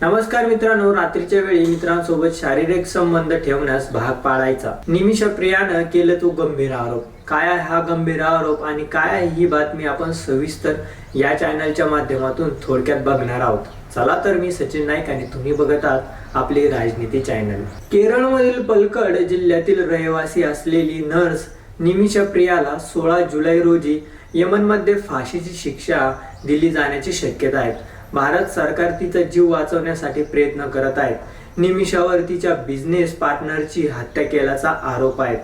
नमस्कार मित्रांनो रात्रीच्या वेळी मित्रांसोबत शारीरिक संबंध ठेवण्यास भाग पाडायचा. निमिष प्रियानं केलं तो गंभीर आरोप. काय आहे हा गंभीर आरोप आणि काय आहे ही बातमी आपण सविस्तर या चॅनलच्या माध्यमातून थोडक्यात बघणार आहोत. चला तर मी सचिन नाईक आणि तुम्ही बघत आहात आपले राजनीती चॅनल केरळमधील पलकड जिल्ह्यातील रहिवासी असलेली नर्स निमिषा प्रियाला सोळा जुलै रोजी यमनमध्ये फाशीची शिक्षा दिली जाण्याची शक्यता आहे. भारत सरकार तिचा जीव वाचवण्यासाठी प्रयत्न करत आहेत. निमिषावर तिच्या बिझनेस पार्टनरची हत्या केल्याचा आरोप आहे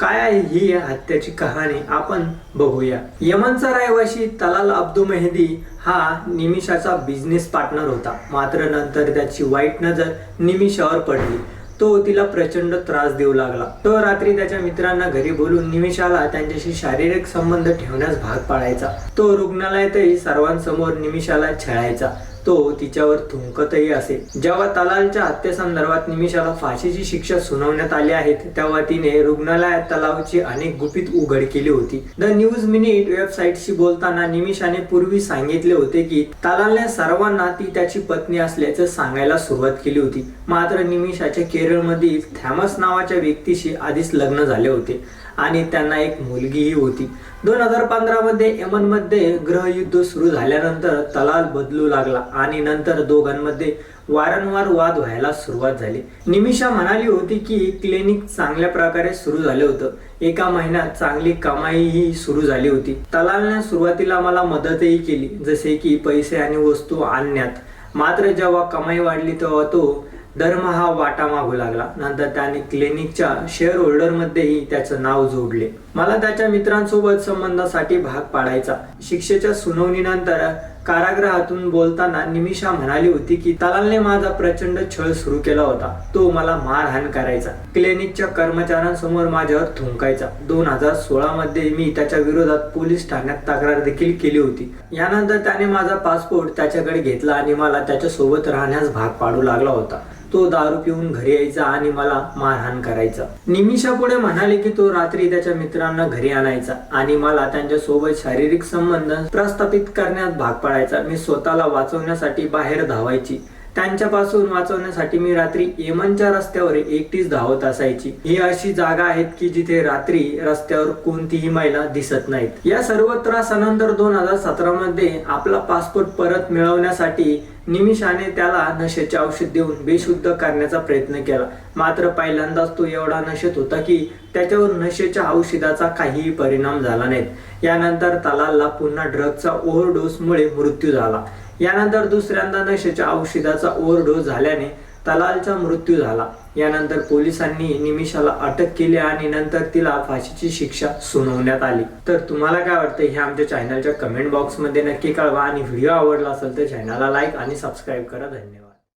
काय आहे ही हत्याची कहाणी आपण बघूया. यमनचा रहिवाशी तलाल अब्दू मेहदी हा निमिषाचा बिझनेस पार्टनर होता. मात्र नंतर त्याची वाईट नजर निमिषावर पडली. तो तिला प्रचंड त्रास देऊ लागला. तो रात्री त्याच्या मित्रांना घरी बोलून निमिषाला त्यांच्याशी शारीरिक संबंध ठेवण्यास भाग पाडायचा. तो रुग्णालयातही सर्वांसमोर निमिषाला छळायचा. तो तिच्यावर थुंकतही असे. जेव्हा तलालच्या हत्येसंदर्भात निमिषाला फाशीची शिक्षा सुनावण्यात आली आहे तेव्हा तिने रुग्णालयात तलावची अनेक गुपित उघड केली होती. द न्यूज मिनिट वेबसाईटशी बोलताना निमिषाने पूर्वी सांगितले होते की तलालने सर्वांना ती त्याची पत्नी असल्याचं सांगायला सुरुवात केली होती. मात्र निमिषाच्या केरळमधील थॅमस नावाच्या व्यक्तीशी आधीच लग्न झाले होते आणि त्यांना एक मुलगीही होती. दोन हजार पंधरा मध्ये यमनमध्ये ग्रहयुद्ध सुरू झाल्यानंतर तलाल बदलू लागला आणि नंतर दोघांमध्ये वारंवार वाद व्हायला सुरुवात झाली. निमिषा म्हणाली होती की क्लिनिक चांगल्या प्रकारे सुरू झालं होतं. एका महिन्यात चांगली कमाईही सुरू झाली होती. तलालने सुरुवातीला मला मदतही केली जसे की पैसे आणि वस्तू आणण्यात. मात्र जेव्हा कमाई वाढली तेव्हा तो दरमहा वाटा मागू लागला. नंतर त्याने क्लिनिकच्या शेअर होल्डर मध्येही त्याचं नाव जोडले. मला त्याच्या मित्रांसोबत संबंधासाठी भाग पाडायचा. शिक्षेच्या सुनावणीनंतर कारागृहातून बोलताना निमिषा म्हणाली होती की तलालने माझा प्रचंड छळ सुरू केला होता. तो मला मारहाण करायचा. क्लिनिकच्या कर्मचाऱ्यांसमोर माझ्यावर थुंकायचा दोन हजार सोळा मध्ये मी त्याच्या विरोधात पोलीस ठाण्यात तक्रार देखील केली होती. यानंतर त्याने माझा पासपोर्ट त्याच्याकडे घेतला आणि मला त्याच्या सोबत राहण्यास भाग पाडू लागला होता. तो दारू पिऊन घरी यायचा आणि मला मारहाण करायचा. निमिषा पुढे म्हणाले की तो रात्री त्याच्या मित्रांना घरी आणायचा आणि मला त्यांच्यासोबत शारीरिक संबंध प्रस्थापित करण्यात भाग पाडायचा. मी स्वतःला वाचवण्यासाठी बाहेर धावायची. त्यांच्यापासून वाचवण्यासाठी मी रात्री येमनच्या रस्त्यावर एकटीच धावत असायची. ही अशी जागा आहेत की जिथे रात्री रस्त्यावर कोणतीही महिला दिसत नाहीत. या सर्व त्रासानंतर दोन हजार सतरा मध्ये आपला पासपोर्ट परत मिळवण्यासाठी निमिषाने त्याला नशेचे औषध देऊन बेशुद्ध करण्याचा प्रयत्न केला. मात्र पहिल्यांदाच तो एवढा नशेत होता की त्याच्यावर नशेच्या औषधाचा काहीही परिणाम झाला नाही यानंतर तलालला पुन्हा ड्रगचा ओव्हरडोसमुळे मृत्यू झाला. यानंतर दुसऱ्यांदा नशेच्या औषधाचा ओव्हरडोस झाल्याने तलालचा मृत्यू झाला. यानंतर पोलिसांनी निमिषाला अटक केली आणि नंतर तिला फाशीची शिक्षा सुनावण्यात आली. तर तुम्हाला काय वाटतं? हे आमच्या चॅनलच्या कमेंट बॉक्समध्ये नक्की कळवा. आणि व्हिडिओ आवडला असेल तर चॅनलला लाईक आणि सबस्क्राईब करा. धन्यवाद.